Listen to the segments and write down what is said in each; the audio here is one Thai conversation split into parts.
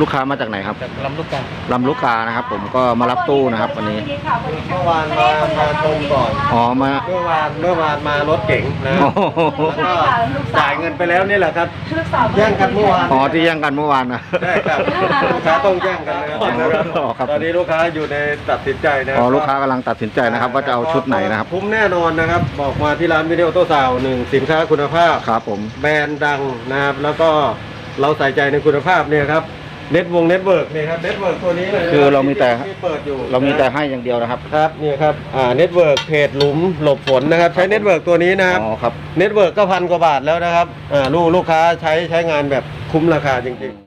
ลูกค้ามาจากไหนครับจากลำลูกกาลำลูกกานะครับผมก็มารับตู้นะครับวันนี้ เมื่อวานมามาชมก่อน อ๋อมา เมื่อวานเมื่อวานมารถเก๋งนะโอ้โหแล้วก็จ่ายเงินไปแล้วนี่แหละครับแย่งกันเมื่อวานอ๋อที่แย่งกันเมื่อวานนะใช่ครับลูกค้าต้องแย่งกันนะครับอ๋อครับตอนนี้ลูกค้าอยู่ในตัดสินใจนะอ๋อลูกค้ากำลังตัดสินใจนะครับ ว่าจะเอาชุดไหนนะครับคุ้มแน่นอนนะครับ บอกมาที่ร้านวิดีโอโต้ซาวหนึ่งสินค้าคุณภาพครับผมแบรนด์ดังนะครับแล้วก็เราใส่ใจในคุณภาพเนี่ยครับ เน็ตวงเน็ตเวิร์กเนี่ยครับเน็ตเวิร์กตัวนี้เลยนะคือเรามีแต่ ที่เปิดอยู่เรามีแต่ให้อย่างเดียวนะครับครับเนี่ยครับอ่าเน็ตเวิร์กเพจหลุมหลบฝนนะครับ ใช้เน็ตเวิร์กตัวนี้นะครับอ๋อครับ เน็ตเวิร์กก็พันกว่าบาทแล้วนะครับอ่าลูกลูกค้าใช้ใช้งานแบบคุ้มราคาจริง ๆ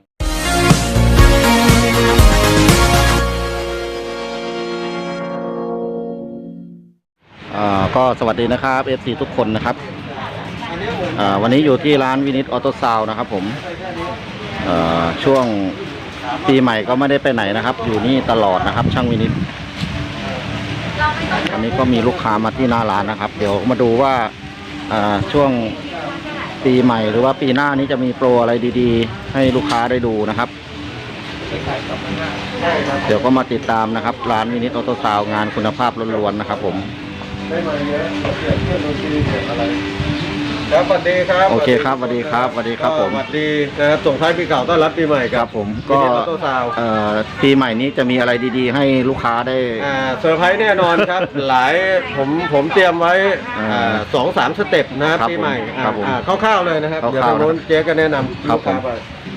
อ่าก็สวัสดีนะครับ FC ทุกคนนะครับอ่าวันนี้อยู่ที่ร้านวินิตออโต้ซาวนะครับผมอ่าช่วง ปีใหม่ก็ไม่ได้ไปไหนนะครับ อยู่นี่ตลอดนะครับ ช่างวินิตอันนี้ก็มีลูกค้ามาที่หน้าร้านนะครับ เดี๋ยวมาดูว่าช่วงปีใหม่หรือว่าปีหน้านี้จะมีโปรอะไรดีๆ ให้ลูกค้าได้ดูนะครับ เดี๋ยวก็มาติดตามนะครับ ร้านวินิตออโต้ซาวงานคุณภาพล้วนๆนะครับ ผม ครับสวัสดีครับโอเคครับสวัสดีครับสวัสดีครับผมสวัสดีนะครับส่งท้ายปีเก่าต้อนรับปีใหม่คครัรับบผมก็ก็ออโต้ซาวด์เอ่อปีใหม่นี้จะมีอะไรดีๆ ให้ลูกค้าได้ อ่าเซอร์ไพรส์แน่นอนครับ หลายผมผมเตรียมไว้อ่าอ่าสองสามสเต็ปนะครับครับปีใหม่ผมอ่าครับผมอ่าคร่าวๆเลยนะครับคร่าวๆเดี๋ยวทางโน้นเจ๊ก็แนะนำครับผมลูกาไป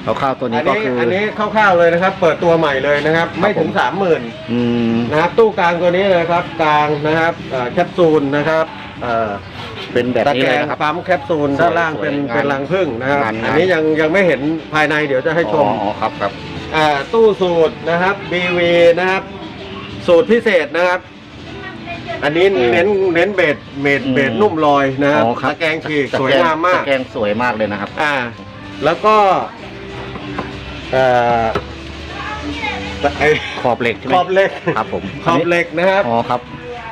เอาข้าวตัวอันี้นก็นี้คืออันนี้คร่าวๆเลยนะครับ เปิดตัวใหม่เลยนะครับ ไม่ถึงผม สามหมื่น อืม นะครับตู้กลางตัวนี้เลยครับกลางนะครับเอ่อแคปซูลนะครับเอ่อ เป็นแบบตะนี้แกเลรยงนะครับ ปั๊มแคปซูลสวยด้านล่างสวยเป็นงานเป็นรังผึ้งนะครับงานงานอันนี้ยังยังไม่เห็นภายในเดี๋ยวจะให้ชม อ๋อครับครับ อ่าตู้สูตรนะครับ BV นะครับ สูตรพิเศษนะครับ อันนี้เน้นเน้นเบสเบสเบสนุ่มลอยนะครับอ๋อครับตะแกรงฉีกตะสวยแกรงงามมาก ตะแกรงสวยมากเลยนะครับ อ่า แล้วก็เอ่อไอ้ขอบเหล็กใช่ไหมขอบเหล็กครับผมขอบเหล็กนะครับ อ๋อครับ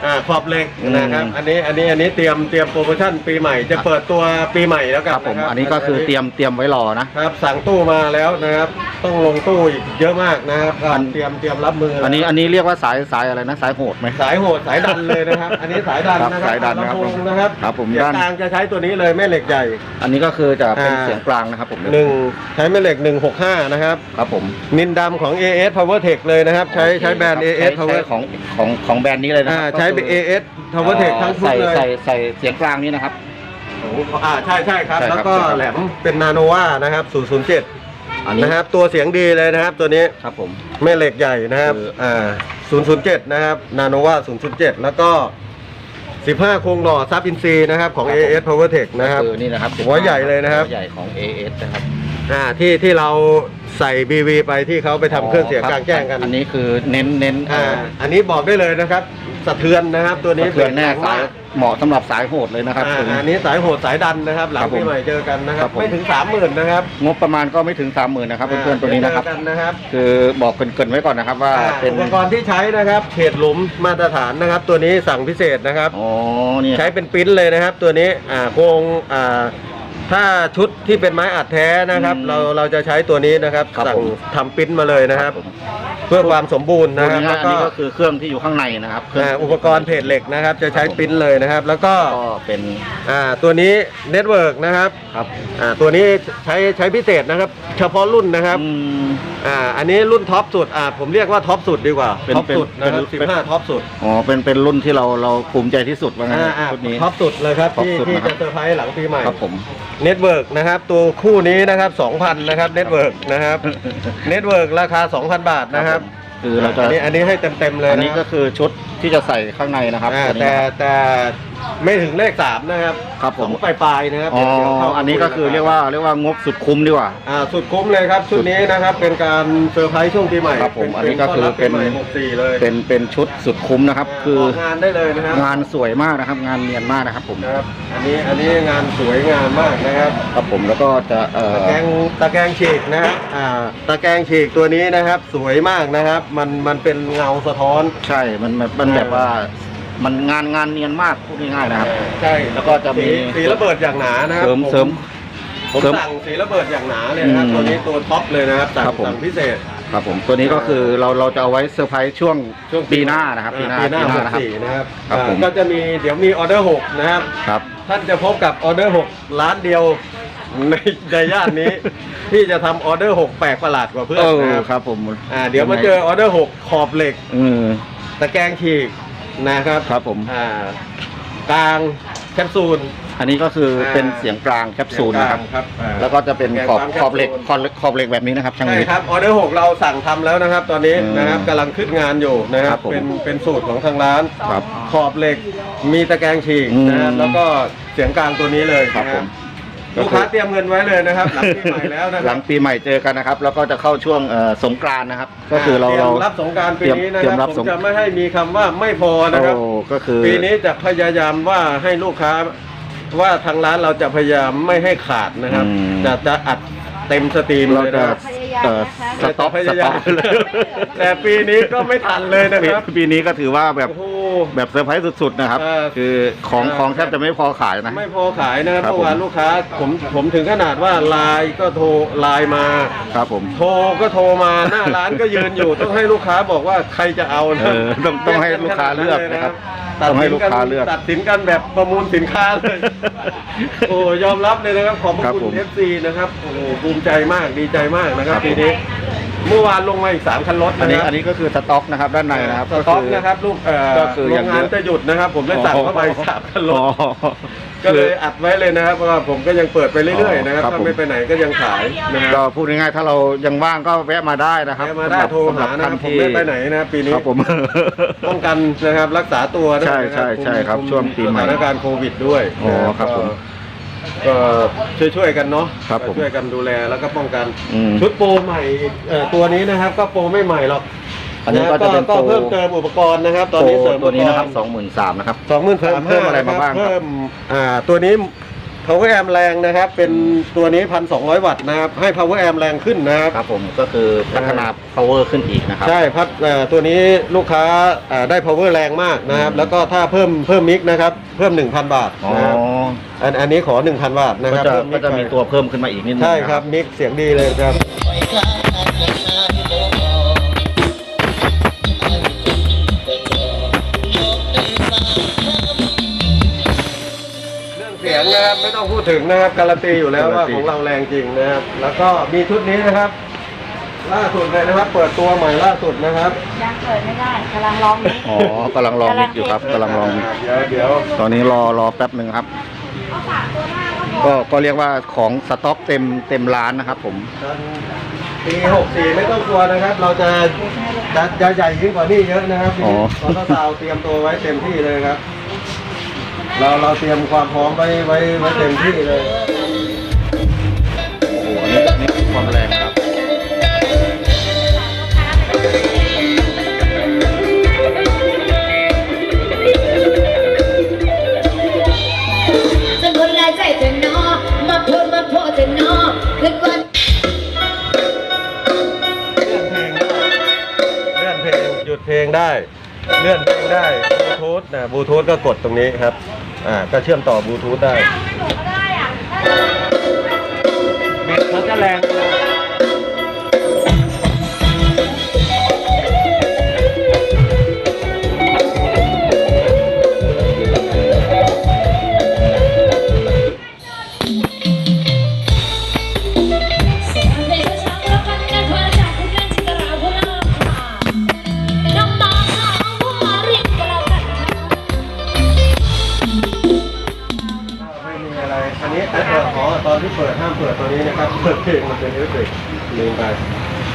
อ่าขอบเหล็กอืมนะครับอันนี้อันนี้อันนี้เตรียมเตรียมโปรโมชั่นปีใหม่จะเปิดตัวปีใหม่แล้วกัคนรับผมะอันนี้ก็คือเตรียมเตรียมไว้รอนะ ครับสั่งตู้มาแล้วนะครับ ต้องลงตู้อีกเยอะมากนะครับก็อัน เตรียมเตรียมรับมืออันนี้อันนี้เรียกว่าสายสายอะไรนะสายโหดไหม สายโหดสายดันเลยนะครับ อันนี้สายดันครับนะครับสายดันนะครับลำโพงนะครับครับผมเสียงด้าน กลางจะใช้ตัวนี้เลยแม่เหล็กใหญ่ อันนี้ก็คือจะเป็นอ่า เสียงกลางนะครับผมหนึ่งใช้แม่เหล็ก 165 นะครับ ครับผมนินดำของ AS PowerTech เลยนะครับ ใช้ใช้แบรนด์โอเค AS ครับใช้ Power ใช้ของของของแบรนด์นี้เลยนะอ่าครับใช้เป็นก็คือ AS PowerTech ทั้งชุดใส่เลย ใส่ใส่เสียงกลางนี้นะครับอ่าใช่ใช่ครับ ใช่ครับ แล้วก็ใช่ครับแหลมเป็นนาโนวานะครับ 007 อันนี้นะครับ ตัวเสียงดีเลยนะครับ ตัวนี้ครับผม แม่เหล็กใหญ่นะครับ คืออ่า007 นะครับ นาโนวา007 แล้วก็ 15 โครงหล่อซับอินซีนะครับ ของ AS PowerTech นะครับก็คือนี่นะครับหัวใหญ่เลยนะครับ หัวใหญ่ของ AS นะครับอ่าที่ที่เราใส่ BV ไปที่เขาไปทำเครื่องเสียงกลางแจ้งกัน อันนี้คือเน้นเน้นอ่า อันนี้บอกได้เลยนะครับ สะเทือนนะครับ ตัวนี้สะเทือนแน่ป็สายเหมาะสำหรับสายโหดเลยนะครับอ่าผมอันนี้สายโหดสายดันนะครับ หลัครังบผมปีใหม่เจอกันนะคครัรับบผมไม่ถึงสามหมื่นนะครับ งบประมาณก็ไม่ถึง30,000นะครับเพื่อนๆตัวนี้นะครับเจอกันนะครับคือบอกเกรินๆไว้ก่อนนะครับว่าอ่าเป็นอุปกรณ์ที่ใช้นะครับเพจหลุมมาตรฐานนะครับ ตัวนี้สั่งพิเศษนะครับอ๋อนี่ใช้เป็นปริ้นเลยนะครับ ตัวนี้อ่าโครงอ่า ถ้าชุดที่เป็นไม้อัดแท้นะครับ เราเราจะใช้ตัวนี้นะครับครับสั่งผม ทำปริ้นมาเลยนะครับ ผมเพื่อความสมบูรณ์นะนะคครัรับบ แล้วอันก็นี้ก็คือเครื่องที่อยู่ข้างในนะครับเครื่องอ่าอุปกรณ์เพจเหล็กนะครับ จะใช้ปริ้นเลยนะครับ แล้วก็ก็เป็นอ่าตัวนี้เน็ตเวิร์กนะครับครับอ่าตัวนี้ใช้ใช้พิเศษนะครับ เฉพาะรุ่นนะครับอืม อ่าอันนี้รุ่นท็อปสุดอ่าผมเรียกว่าท็อปสุดดีกว่าเป็นท็อปสุดเป็นนะครับเป็น สิบห้าท็อปสุด อ๋อเป็นเป็นรุ่นที่เราเราภูมิใจที่สุดว่างั้นอ่าอ่าชุดนี้ ท็อปสุดเลยครับท็อปที่สุดที่นะครับจะเซอร์ไพรส์หลังปีใหม่ครับผมเน็ตเวิร์กนะครับ ตัวคู่นี้นะครับ2,000นะครับเน็ตเวิร์กนะครับเน็ตเวิร์กราคา 2,000 บาทนะครับ คือเราจะอันนี้อันนี้ให้เต็มๆเลยอันนะนี้ก็คือชุดที่จะใส่ข้างในนะครับอ่าตัวนี้แต่นะครับแต่ไม่ถึงเลขสามนะครับครับผมสองปลายๆนะครับอ๋อเดี๋ยวเข้าอันนี้ก็คือเรียกว่าเรียกว่างบสุดคุ้มดีกว่าอ่าสุดคุ้มเลยครับชุดนี้นะครับเป็นการเซอร์ไพรส์ช่วงปีใหม่ครับผมเป็อันนี้ก็คือเป็นต้รับปีใหม่64เลยเป็นเป็นชุดสุดคุ้มนะครับ คือออกงานได้เลยนะครับงานสวยมากนะครับ งานเนียนมากนะครับผมนะครับอันนี้อันนี้งานสวยงามมากนะครับครับผมแล้วก็จะเอ่อตะแกรงตะแกรงฉีกนะครับอ่าตะแกรงฉีกตัวนี้นะครับ สวยมากนะครับมันมันเป็นเงาสะท้อน ใช่ มันมันมันแบบว่า มันงานงานเนียนมากพูดง่ายๆนะครับ ใช่แล้วก็จะมี สีสีระเบิดอย่างหนานะครับเสริมผเสริม ผมเพิ่มสั่งสีระเบิดอย่างหนาเลยนะครับอืมตัวนี้ตัวท็อปเลยนะครับสั่งครับผม สั่งพิเศษ ครับผมตัวนี้ก็คือเราเราจะเอาไว้เซอร์ไพรส์ช่วงช่วงปีหน้านะครับปีหน้าปีหน้าหกนะครับ สี่นะครับครับอ่าผมก็จะมีเดี๋ยวมีออเดอร์หกนะครับ ครับ ท่านจะพบกับออเดอร์หกล้านเดียว ในในย่านนี้ ที่จะทำออเดอร์หกแปลกประหลาดกว่าเพื่อนเออนะครับครับผมอ่าเดี๋ยวมาเจอออเดอร์หกขอบเหล็กอืมตะแกรงฉีกนะครับครับผม อ่ากลางแคปซูลอันนี้ก็คือเป็นอ่าเสียงกลางแคปซูลนะครับ ครับอ่าแล้วก็จะเป็นขอบแกงขอบเหล็กแคปซูลขอบขอบเหล็กแบบนี้นะครับช่างใช่วิทย์ ครับออเดอร์หกเราสั่งทำแล้วนะครับ ตอนนี้อืมนะครับกำลังขึ้นงานอยู่นะคครัรับบผมเป็นเป็นสูตรของทางร้าน ครับขอบเหล็กมีตะแกรงฉีกอืมนะครับแล้วก็เสียงกลางตัวนี้เลยครับนะผม ลูกค้าเตรียมเงินไว้เลยนะครับหลังปีใหม่แล้วนะคหรัลับงปีใหม่เจอกันนะครับ แล้วก็จะเข้าช่วงเอ่อสงกรานต์นะครับ ก็คือเราตยเรามรับสงกรารปีนี้นะเตรีคยมรัรับบผสมง จะไม่ให้มีคำว่าไม่พอนะครับ โอ้ก็คือปีนี้จะพยายามว่าให้ลูกค้าว่าทางร้านเราจะพยายามไม่ให้ขาดนะครับอืมจะจะอัดเต็มสตรีมเราเลยจะนะครับ เอ่อสต็อกพสยายาต็อมกเลยแต่ปีนี้ก็ไม่ทันเลยนะครับ ปีนี้ก็ถือว่าแบบโอ้โห แบบเซอร์ไพรส์สุดๆนะครับ เออคือของเออ ของแทบจะไม่พอขายนะ ไม่พอขายนะครับครับเมื่อวานผม ลูกค้าผมผมถึงขนาดว่าไลน์ก็โทรไลน์มา ครับผม โทรก็โทรมาหน้าร้านก็ยืนอยู่ ต้องให้ลูกค้าบอกว่าใครจะเอานะเออต้องต้องให้ลูกค้าเลือกนะครับ ตัดต้องให้สินลูกค้าเลือกตัดสินกันแบบประมูลสินค้าเลย โอ้ยอมรับเลยนะครับ ขอบพครัระบคุผมณ FC นะครับโอ้โหภูมิใจมากดีใจมากนะครับครับปีนี้เมื่อวานลงมาอีกสามคันรถอันนะนี้ครับอันนี้ก็คือสต็อกนะครับด้านในนะครับสต็อกคืนะครับลูกเอ่อก็คือโรอย่างงเดีงายวนจะหยุดนะครับ ผมเลยสั่งเข้าไปสามคันรถอ๋อ ก็เลยอัดไว้เลยนะครับเพราะว่าผมก็ยังเปิดไปเรื่อยๆนะครับครับถ้าผม ไม่ไปไหนก็ยังขายนะคก็รับพูดง่ายๆถ้าเรายังว่างก็แวะมาได้นะครับแวะมาได้โทรหานะครับผมไม่ไปไหนนะครับปีนี้ครับผม ป้องกันนะครับรักษาตัวด้วยใช่นะใช่ใช่ครับคุมช่วงปีใหม่สถานการณ์โควิดด้วยอ๋อครับผมก็ก็ช่วยๆกันเนาะครับผมช่วยกันดูแลแล้วก็ป้องกัน อืมชุดโปรใหม่เอ่อตัวนี้นะครับ ก็โปรไม่ใหม่หรอก อันนี้ก็จะเป็นก็โปรเพิ่มเติมอุปกรณ์นะครับ ตอนนี้เสริมตัวนี้นะครับอุปกสองหมื่นสามนะครับสองหมื่นเพิ่มเพิ่มอะไรมาบ้างครับเพิ่มอ่าตัวนี้ power amp แรงนะครับ เป็นตัวนี้พันสองร้อยวัตต์นะครับให้ power amp แรงขึ้นนะครับครับผมก็คือพัฒนา power ขึ้นอีกนะครับใช่พัดเอ่อตัวนี้ลูกค้าอ่าได้ power แรงมากนะครับอืมแล้วก็ถ้าเพิ่มเพิ่มมิกนะครับ เพิ่ม 1,000 บาทอ๋อนะครับอันอันนี้ขอ 1,000 บาทนะคก็รับจะเพิ่มิก็กจะมีไปตัวเพิ่มขึ้นมาอีกนิดนึงใช่นะครับมิกเสียงดีเลยครับ นะครับไม่ต้องพูดถึงนะครับการันตีอยู่แล้วว่าของเราแรงจริงนะครับ แล้วก็มีชุดนี้นะครับ ล่าสุดเลยนะครับ เปิดตัวใหม่ล่าสุดนะครับยังเปิดไม่ได้กำลังร้องนี้อ๋อกำลังลองมิกอยู่ครับกำลังลองมิกเดี๋ยวเดี๋ยวตอนนี้รอรอแป๊บหนึ่งครับเอาฝากตัวหน้าก็พอก็ก็เรียกว่าของสต็อกเต็มเต็มร้านนะครับ ผมปี64ไม่ต้องกลัวนะครับ เราจะจะจะใหญ่ยิ่งกว่านี้เยอะนะครับอ๋อ ตอนสาวเตรียมตัวไว้เต็มที่เลยครับ เราเราเตรียมความพร้อมไว้ไว้ไว้เต็มที่เลย โอ้โหอันนี้อันนี้ความแรงครับสังคนหลายใจเธอเนอมาพูดมาโพดเธอเนอคือก่อนเลื่อนเพลงเลื่อนเพลง หยุดเพลงได้ เลื่อนเพลงได้บลูทูธนะบลูทูธก็กดตรงนี้ครับ อ่าก็เชื่อมต่อบลูทูธได้หนูก็ได้อะเบสเขาจะแรง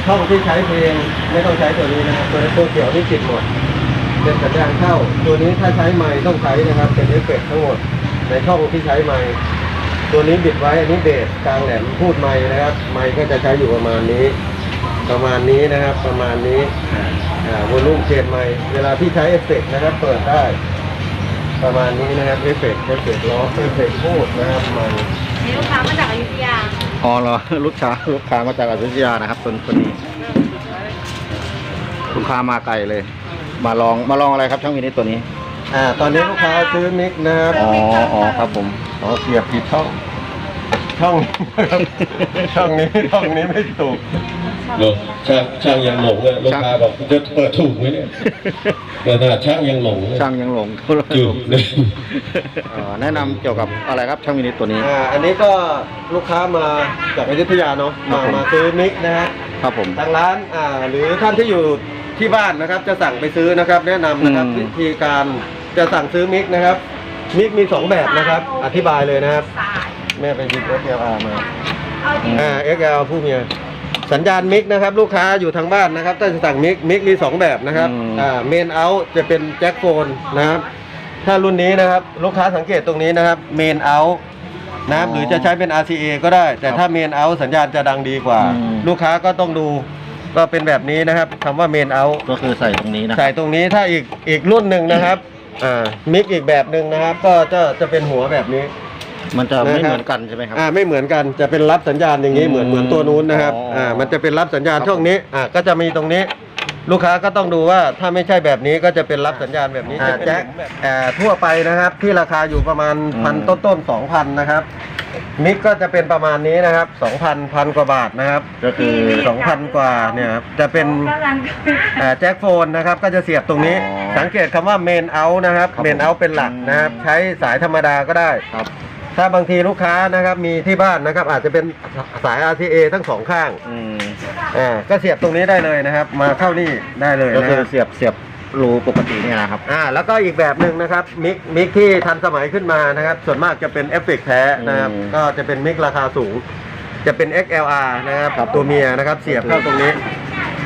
ช่องที่ใช้เพลงไม่ต้องใช้ตัวนี้นะครับตัวตัวเขียวนี่ปิดหมด เป็นสัญญาณเข้า ตัวนี้ถ้าใช้ไม้ต้องใช้นะครับ เป็นเอฟเฟกต์ทั้งหมด ในช่องที่ใช้ไม้ตัวนี้บิดไว้อันนี้เบสกลางแหลมพูดไม้นะครับ ไม้ก็จะใช้อยู่ประมาณนี้ ประมาณนี้นะครับ ประมาณนี้อ่าวอลลุ่มเชนไม้เวลาที่ใช้เอฟเฟกต์นะครับ เปิดได้ ประมาณนี้นะครับเอฟเฟกต์เอฟเฟกต์ล้อเอฟเฟกต์พูดนะครับไม้นี่ลูกค้ามาจากอยุธยา อ๋อเหรอลูกค้าลูกค้ามาจากอยุธยานะครับคนคนนี้ลูกค้ามาไกลเลย มาลองมาลองอะไรครับช่างวินิจตัวนี้ อ่า ตอนนี้ลูกค้าซื้อมิกนะครับอ๋ออ๋อครับผมอ๋อเสียบผิดช่อง ช่องนะครับช่องนี้ช่องนี้ไม่ถูก เนอะช่างช่างยังหลงเลยลูกค้าบอกจะเปิดถูกไหมเนี่ยแต่ถ้าช่างยังหลงเลยช่างยังหลงอยู่เลยเอ่อแนะนำเกี่ยวกับอะไรครับช่างวินิตตัวนี้ อ่าอันนี้ก็ลูกค้ามาจากอยุธยาเนาะครัมาบผม มาซื้อมิกนะฮะครับผม ทางร้านอ่าหรือท่านที่อยู่ที่บ้านนะครับ จะสั่งไปซื้อนะครับ แนะนำนะครับอืม วิธีการจะสั่งซื้อมิกนะครับมิกมีสองแบบนะครับ อธิบายเลยนะครับสายแม่ไปหยิบ XLR มาเอาจริงอ่า XL ผู้เมีย สัญญาณมิกนะครับลูกค้าอยู่ทางบ้านนะครับถ้าจะสั่งมิกมิกมีสองแบบนะครับอืม อ่าเมนเอาจะเป็นแจ็คโฟนนะครับ ถ้ารุ่นนี้นะครับลูกค้าสังเกตตรงนี้นะครับเมนเอานะครับหรือจะใช้เป็น RCA ก็ได้ แต่ถ้าเมนเอาสัญญาณจะดังดีกว่า อืม ลูกค้าก็ต้องดูก็เป็นแบบนี้นะครับคำว่าเมนเอา ก็คือใส่ตรงนี้นะใส่ตรงนี้ถ้าอีกอีกรุ่นหนึ่งนะครับ อ่า มิกอีกแบบหนึ่งนะครับ ก็จะจะเป็นหัวแบบนี้ มันจะไม่นะครับเหมือนกันใช่ไหมครับอ่าไม่เหมือนกันจะเป็นรับสัญญาณอย่างนี้อืมเหมือนเหมือนตัวนู้นนะครับอ๋ออ่อ่ามันจะเป็นรับสัญญาณครับช่องนี้อ่าก็จะมีตรงนี้ ลูกค้าก็ต้องดูว่าถ้าไม่ใช่แบบนี้ก็จะเป็นรับสัญญาณแบบนี้อ่าแจ็คอ่าทั่วไปนะครับ ที่ราคาอยู่ประมาณพันต้นๆสองพันนะครับมิกก็จะเป็นประมาณนี้นะครับสองพันพันกว่าบาทนะครับ ก็คือสองพันกว่าเนี่ยครับจะเป็นกำลังอ่าแจ็คโฟนนะครับ ก็จะเสียบตรงนี้อ๋อสังเกตคำว่าเมนเอานะครับครับ เมนเอาเป็นหลักนะครับ ใช้สายธรรมดาก็ได้ครับ ถ้าบางทีลูกค้านะครับมีที่บ้านนะครับอาจจะเป็นสาย RTA ทั้งสองข้างอืมอ่าก็เสียบตรงนี้ได้เลยนะครับ มาเข้านี่ได้เลยก็นะคืคอรับเสียบเสียบรูปกติเนี่ยนะครับ อ่าแล้วก็อีกแบบหนึ่งนะครับมิกมิกที่ทันสมัยขึ้นมานะครับส่วนมากจะเป็นเอฟเฟกต์แท้นะครับอืม ก็จะเป็นมิกราคาสูง จะเป็น XLR นะครับครับตัวเมียนะครับเสียบเข้าตรงนี้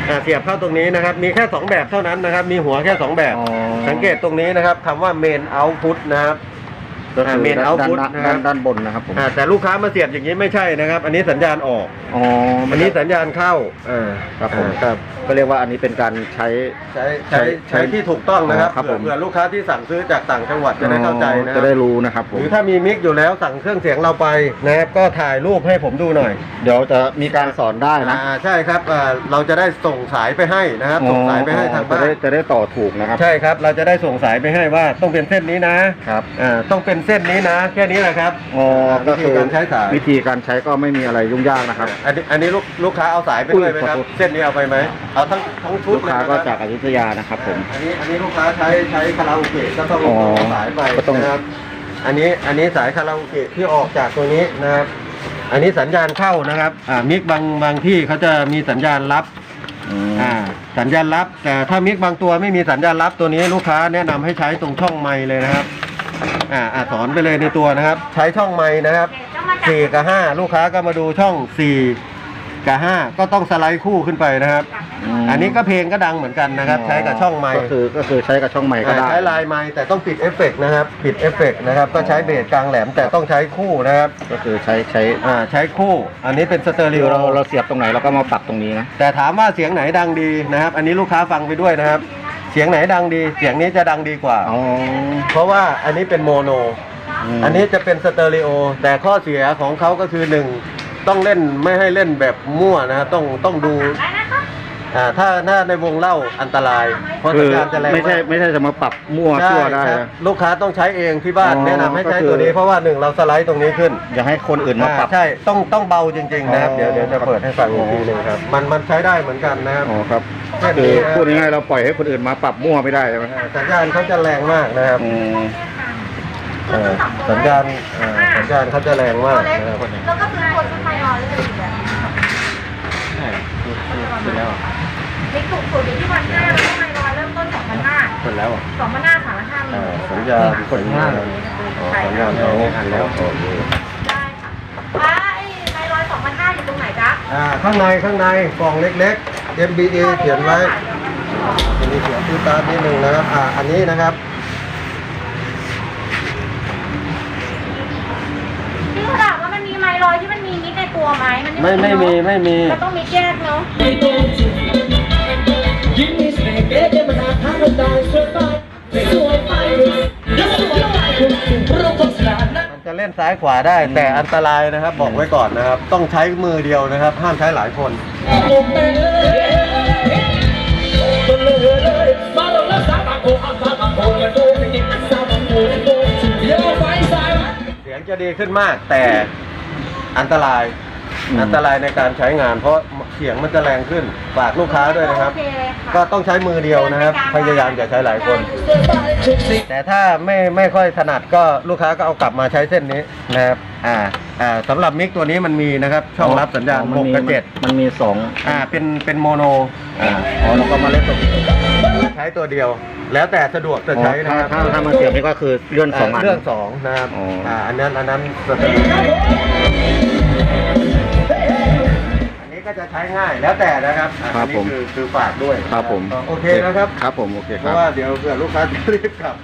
อ่าเสียบเข้าตรงนี้นะครับมีแค่สองแบบเท่านั้นนะครับมีหัวแค่สองแบบ อ๋อสังเกตตรงนี้นะครับคำว่า main output นะครับ ก็คือเมนด้านเอาด้านพุทด้านนะครับด้านบนนะครับผมอ่าแต่ลูกค้ามาเสียบอย่างนี้ไม่ใช่นะครับ อันนี้สัญญาณออก อ๋ออันนี้สัญญาณเข้าอ่าครับผมอ่าครับ ก็เรียกว่าอันนี้เป็นการใช้ ใช้ใช้ใช้ใช้ที่ถูกต้องนะครับอ๋อครับเผื่อผมเผื่อลูกค้าที่สั่งซื้อจากต่างจังหวัดจะได้เข้าใจนะคจะรับได้รู้นะครับผหมรือถ้ามีมิกอยู่แล้วสั่งเครื่องเสียงเราไปนะครับก็ถ่ายรูปให้ผมดูหน่อยเดี๋ยวจะมีการสอนได้นะอ่าใช่ครับอ่าเราจะได้ส่งสายไปให้นะครับส่งสายไปให้ทางจะบ้านได้จะได้ต่อถูกนะครับใช่ครับ เราจะได้ส่งสายไปให้ว่าต้องเป็นเส้นนี้นะครับ อ่าต้องเป็นเส้นนี้นะ แค่นี้แหละครับอ๋อก็คือวิธีการใช้สายวิธีการใช้ก็ไม่มีอะไรยุ่งยากนะครับ อันนี้อันนี้ลูกลูกค้าเอาสายไปด้วยไหมครับอุ้ยขอโทษเส้นนี้เอาไปไหมเอาทั้งทั้งชุดลูกค้าเลยก็นะครับจากอยุธยานะครับผมอันนี้อันนี้ลูกค้าใช้ใช้คาราโอเกะก็ต้องอ๋อเอาสายไปก็ต้องนะครับอันนี้อันนี้สายคาราโอเกะที่ออกจากตัวนี้นะครับ อันนี้สัญญาณเข้านะครับอ่ามิกบางบางที่เขาจะมีสัญญาณรับอืมอ่าสัญญาณรับ แต่ถ้ามิกบางตัวไม่มีสัญญาณรับตัวนี้ลูกค้าแนะนำให้ใช้ตรงช่องไมค์เลยนะครับ อ่าอ่าสอนไปเลยในตัวนะครับ ใช้ช่องไมค์นะครับต้องมาจากสี่กับห้าลูกค้าก็มาดูช่องสี่กับห้าก็ต้องสไลด์คู่ขึ้นไปนะครับ มอันนี้ก็เพลงก็ดังเหมือนกันนะครับ ใช้กับช่องไมค์ก็คือก็คือใช้กับช่องไมค์ก็ได้ ใช้ลายไมค์แต่ต้องปิดเอฟเฟกต์นะครับ ปิดเอฟเฟกต์นะครับ ก็ใช้เบสกลางแหลมแต่ต้องใช้คู่นะครับก็คือใช้ใช้อ่าใช้คู่ อันนี้เป็นสเตอริคือโอเราเราเสียบตรงไหนเราก็มาปรับตรงนี้นะ แต่ถามว่าเสียงไหนดังดีนะครับ อันนี้ลูกค้าฟังไปด้วยนะครับ เสียงไหนดังดี เสียงนี้จะดังดีกว่า อ๋อเพราะว่าอันนี้เป็นโมโน ม อันนี้จะเป็นสเตอริโอ แต่ข้อเสียของเขาก็คือหนึ่งต้องเล่นไม่ให้เล่นแบบมั่วนะฮะต้องต้องดูได้นะคะ อ่าถ้าถ้าในวงเล่าอันตราย เพราะคืสัญอญาณจะแรงไม่ใช่ากไม่ใช่จะมาปรับมั่วใช่ชั่วได้ครับนะ ลูกค้าต้องใช้เองที่บ้านอ๋อแนะนำให้ใช้ก็คือ ตัวนี้ เพราะว่าหนึ่งเราสไลด์ตรงนี้ขึ้นอย่าให้คนอื่นมาปรับ อ่าใช่ต้องต้องเบาจริงๆนะครับอ๋อ เดี๋ยวเดี๋ยวจะเปิดให้ฟังอีกทีหนึ่งครับมันมันใช้ได้เหมือนกันนะครับ อ๋อครับแค่นี้คือนะ พูดง่ายๆเราปล่อยให้คนอื่นมาปรับมั่วไม่ได้ใช่ไหมอ่าสัญญาณเขาจะแรงมากนะครับอืม เอ่อสัญญาณอ่าสัญญาณเขาจะแรงมากนะครับ แล้วก็คือคนไฟรอเลยแบ บนี่ถูกสุดอยู่ที่พันห้าแล้วก็ไฟรอเริ่มต้นสองพันห้าคนแล้วอะสองพันห้าสามพันห้ามีอ่าสัญญาณสัญญาณอ๋อสัญญาณเขาอันแล้วโอเคได้ค่ะป้าไอ้ไฟรอยสองพันห้าอยู่ตรงไหนจ๊ะอ่าข้างในข้างในกล่องเล็กๆ MBA เขียนไว้อันนี้เขียนชื่อตามนิดหนึ่งนะครับอ่าอันนี้นะครับที่เขาถามว่ามันมีไมลอยที่มันมีมิดในตัวไหมมันไม่ไม่มีไม่มีก็ต้องมีแยกเนาะยิ้มมี มันอาทางเราได้สวยไปสวยไปสวยไปเราต้องสนานนะจะเล่นซ้ายขวาได้แต่อันตรายนะครับบอกไว้ก่อนนะครับ ต้องใช้มือเดียวนะครับ ห้ามใช้หลายคนเสียงจะดีขึ้นมากแต่อันตรายอันตรายในการใช้งานเพราะ สียงมันจะแรงขึ้นฝากลูกค้าด้วยนะครับโอเคค่ะก็ต้องใช้มือเดียวนะครับ พยายามอย่าใช้หลายคน แต่ถ้าไม่ไม่ค่อยถนัดก็ลูกค้าก็เอากลับมาใช้เส้นนี้นะครับอ่าอ่าสำหรับมิกตัวนี้มันมีนะครับช่องรับสัญญาณมันหกมีกับเจ็ดมันมีสองอ่าเป็นเป็นโมโนอ่าอ๋อเราก็มาเล่นตรงนี้ใช้ตัวเดียว แล้วแต่สะดวกจะอ๋อใช้นะถ้าครับถ้าถ้ามันเสียบนี่ก็คือเลื่อนสองอันเรื่องสองนะครับอ๋ออ่อ่าอันนั้นอันนั้นสะดวกอันนี้ ก็จะใช้ง่ายแล้วแต่นะครับอ่าครับอันนี้ผมคือคือฝากด้วยครับผม โอเคนะครับ ครับผม โอเคเพครับ ราะว่าเดี๋ยวเผื่อลูกค้าจะรีบกลับ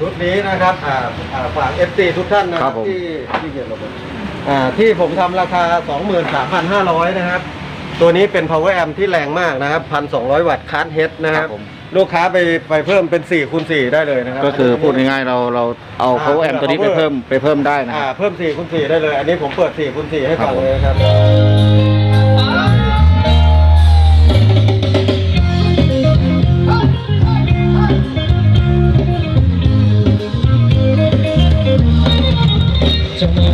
ชุดนี้นะครับอ่าอ่าฝาก FC ทุกท่านนะคครัรับบผม ที่ที่เกียรติลงมาอ่าที่ผมทำราคา 23,500 นะครับ ตัวนี้เป็น power amp ที่แรงมากนะครับ 1,200 วัตต์คัสเฮดนะครับครับผม ลูกค้าไปไปเพิ่มเป็น4คูณ4ได้เลยนะครับ ก็คือพูดง่ายๆเราเราเอาอ่า power amp ตัวนี้ไป power เพิ่มไปเพิ่มได้นะคอ่ารับ เพิ่ม4คูณ4ได้เลย อันนี้ผมเปิด4คูณ4ให้ฟังครับผมเลยนะครับ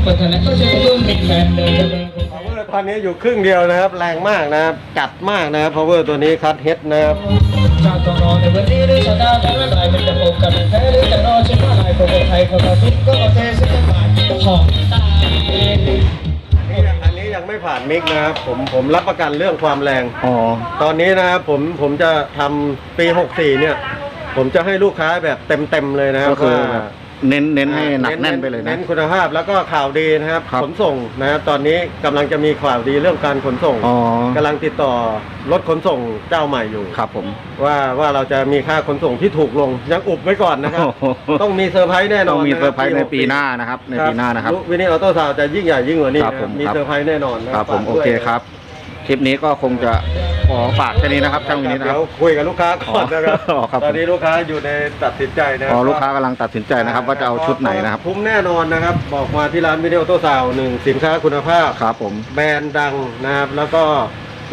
กปัฒนาก็จะรุ่นมีแฟนเดิน power ตอนนี้อยู่ครึ่งเดียวนะครับ แรงมากนะครับจัดมากนะครับ power ตัวนี้คัสเฮดนะครับชาติต้องรอในวันนี้หรือชาติหน้าไม่เป็นไรมันจะพบกันแท้หรือจะรอฉันว่าอะไรคนไทยคนเราทุกก็โอเคสักบาทของตายอันนี้อันนี้ยังไม่ผ่านมิกนะครับผมผมรับประกันเรื่องความแรง อ๋อ ตอนนี้นะครับผมผมจะทำปี 64 เนี่ย ผมจะให้ลูกค้าแบบเต็มๆเลยนะครับก็คือว่า เน้นเน้นให้หนักแน่นไปเลยนะ เน้นคุณภาพแล้วก็ข่าวดีนะครับ ครับขนส่งนะครับตอนนี้กำลังจะมีข่าวดีเรื่องการขนส่งอ๋อ กำลังติดต่อรถขนส่งเจ้าใหม่อยู่ ครับผม ว่าว่าเราจะมีค่าขนส่งที่ถูกลงยังอุบไว้ก่อนนะครับ โอ้โห ต้องมีเซอร์ไพรส์แน่นอนต้องมีะคเซอร์ไพรส์ในปี64หน้านะครับ ในปีหน้านะครับ วินิออโต้ซาวจะยิ่งใหญ่ยิ่งกว่านี้ครับนะผมมีครับ เซอร์ไพรส์แน่นอนนะครับผม ฝากโอด้วยเคครับ คลิปนี้ก็คงจะ ขอฝากแค่นี้นะครับช่างวินิจนะคเดี๋รัยบ วคุยกับลูกค้าก่อนนะครับ อ๋อครับ ตอนนี้ลูกค้าอยู่ในตัดสินใจนะอ๋อลูกค้ากำลังตัดสินใจนะครับ ว่าจะเอาชุดไหนนะครับ คุ้มแน่นอนนะครับ บอกมาที่ร้านวิดีโอโต้ซาวหนึ่งสินค้าคุณภาพ ครับผม แบรนด์ดังนะครับ แล้วก็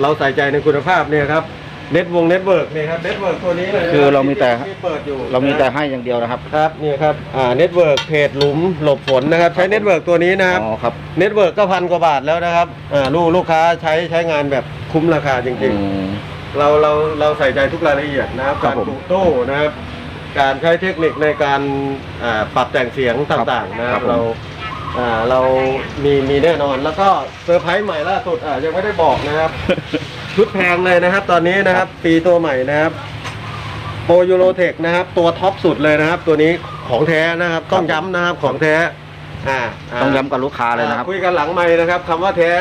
เราใส่ใจในคุณภาพเนี่ยครับเน็ตวงเน็ตเวิร์กเนี่ยครับเน็ตเวิร์กตัวนี้เลยนะคือเรามีแต่ ที่เปิดอยู่เรามีแต่ให้อย่างเดียวนะครับ ครับเนี่ยครับอ่าเน็ตเวิร์กเพจหลุมหลบฝนนะครับ ใช้เน็ตเวิร์กตัวนี้นะครับ อ๋อครับ เน็ตเวิร์กก็พันกว่าบาทแล้วนะครับอ่าลูกลูกค้าใช้ใช้งานแบบ คุ้มราคาจริงอืๆมเราเราเราใส่ใจทุกรายละเอียดนะครับครักาบรผม ปลูกตู้นะครับ การใช้เทคนิคในการอ่าปรับแต่งเสียงต่างๆนะคครัรับบผม เราอ่าเรามีมีแน่นอนแล้วก็เซอร์ไพรส์ใหม่ล่าสุดอ่ายังไม่ได้บอกนะครับ ชุดแพงเลยนะครับ ตอนนี้นะครับปีตัวใหม่นะครับโปรยูโรเทคนะครับ ตัวท็อปสุดเลยนะครับ ตัวนี้ของแท้นะครับ ต้องย้ำนะครับของแท้ อ่าาต้องย้ำกับลูกค้าเลยนะครับ คุยกันหลังไม้นะครับคำว่าแท้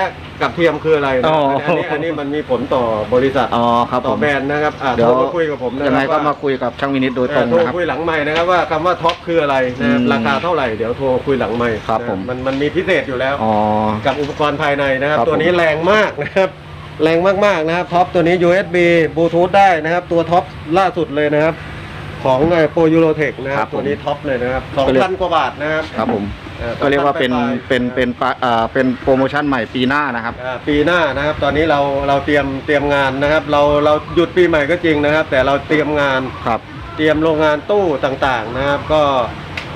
กับเทียมคืออะไรนะอ๋ออันนี้อันนี้มันมีผลต่อบริษัทอ๋อครับต่ผอมแบรนด์นะครับอ่าเดี๋ยวโทรมาคุยกับผมนะยังไงก็ว่มาคุยกับช่างวินิจโดยตรงเออโทรนะครับ คุยหลังไม้นะครับว่าคำว่าท็อปคืออะไรนะครับอืมราคาเท่าไหร่เดี๋ยวโทรคุยหลังไม้ครับนะผม มันมันมีพิเศษอยู่แล้ว อ๋อ กับอุปกรณ์ภายในนะครับ ครับตัวนี้แรงมากนะครับ แรงมากๆนะครับท็อปตัวนี้ USB บลูทูธได้นะครับ ตัวท็อปล่าสุดเลยนะครับ ของโปรยูโรเทคนะคครัรับบผมตัวนี้ท็อปเลยนะครับสองก็เรียกพันกว่าบาทนะครับ ครับผม อ่อก็เรียกว่าเป็น2,000ลยๆเป็นเป็นปะอ่าเป็นโปรโมชั่นใหม่ปีหน้านะครับ อ่าปีหน้านะครับ ตอนนี้เราเราเตรียมเตรียมงานนะครับ เราเราหยุดปีใหม่ก็จริงนะครับ แต่เราเตรียมงาน ครับ เตรียมโรงงานตู้ต่างๆนะครับ ก็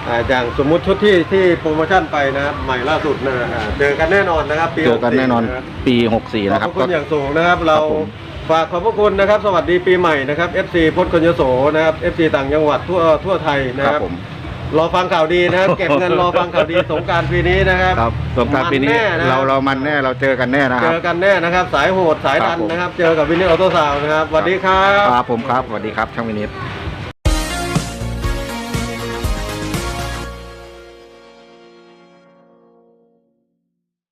อ่าอย่างสมมุติชุดที่ที่โปรโมชั่นไปนะครับใหม่ล่าสุดนะอ่าเจอกันแน่นอนนะครับปีเจอกันแน่นอน64ะครับ ปี 64 นะครับ ขอบพระคุณอย่างสูงนะครับ เราครับผม ฝากขอบพระคุณนะครับ สวัสดีปีใหม่นะครับ FC พจน์คนยโสนะครับ FC ต่างจังหวัดทั่วทั่วไทยนะคครัรับบผม รอฟังข่าวดีนะครับ เก็บเงินรอฟังข่าวดีสงกรารปีนี้นะครับครับสงกรารปีนี้มัแะคบเราเรามันแน่เราเจอกันแน่นะคเจรับ อกันแน่นะครับ สายโหดสายดันครับผม นะครับ เจอกับวินนี่ออโต้ซาวนะครับสวัสดีครับ ครับผมครับสวัสดีครับช่างวินิจ